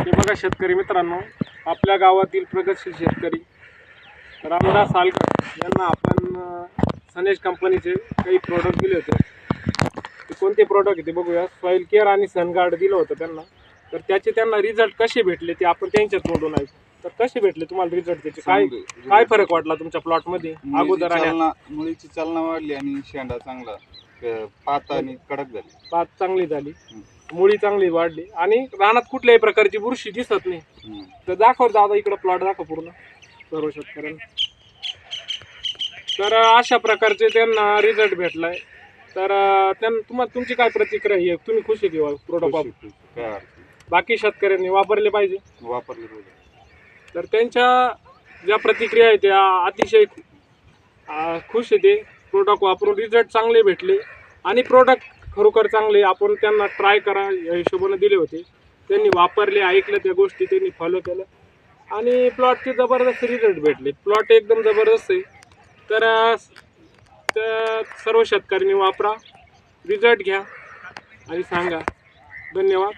हे बघा शेतकरी मित्रांनो आपल्या गावातील प्रगतशील शेतकरी रामदास सालकर यांना आपण अं, सनेज कंपनीचे काही प्रोडक्ट दिले होते. ते कोणते प्रोडक्ट आहे ते बघूया. सॉईल केअर आणि सनगार्ड दिलं होतं त्यांना. तर त्याचे त्यांना रिझल्ट कसे भेटले ते आपण त्यांच्याच तोंडून ऐकू. तर कसे भेटले तुम्हाला रिझल्ट त्याचे? काय. काय फरक वाटला तुमच्या प्लॉटमध्ये अगोदर मुळीची चालना वाढली आणि शेंडा चांगला. पात आणि कडक झाली. पात चांगली झाली. हं. मुळी चांगली वाढली. आणि रानात कुठल्याही प्रकारची बुरशी दिसत नाही. हम्म. तर दाखव दादा इकडं प्लॉट दाखव पूर्ण. सर्व शेतकऱ्यांना. तर अशा प्रकारचे त्यांना रिझल्ट भेटलाय. तर त्यांना तुम्हाला तुमची काय प्रतिक्रिया आहे? तुम्ही खुश आहे किंवा प्रोडक्ट खुशी, खुशी. काय अडचण नाही. बाकी शेतकऱ्यांनी वापरले पाहिजे. वापरले पाहिजे. तर त्यांच्या ज्या प्रतिक्रिया आहेत त्या अतिशय अं, खुश आहे ते. प्रोडक्ट वापरून रिझल्ट चांगले भेटले. आणि प्रोडक्ट खरोखर चांगले आपण त्यांना ट्राय करा. या हिशोबाने दिले होते. त्यांनी वापरले ऐकलं त्या गोष्टी त्यांनी फॉलो केलं. आणि प्लॉटचे जबरदस्त रिझल्ट भेटले. प्लॉट एकदम जबरदस्त आहे. तर तर सर्व शेतकऱ्यांनी वापरा. रिझल्ट घ्या. आणि सांगा. धन्यवाद.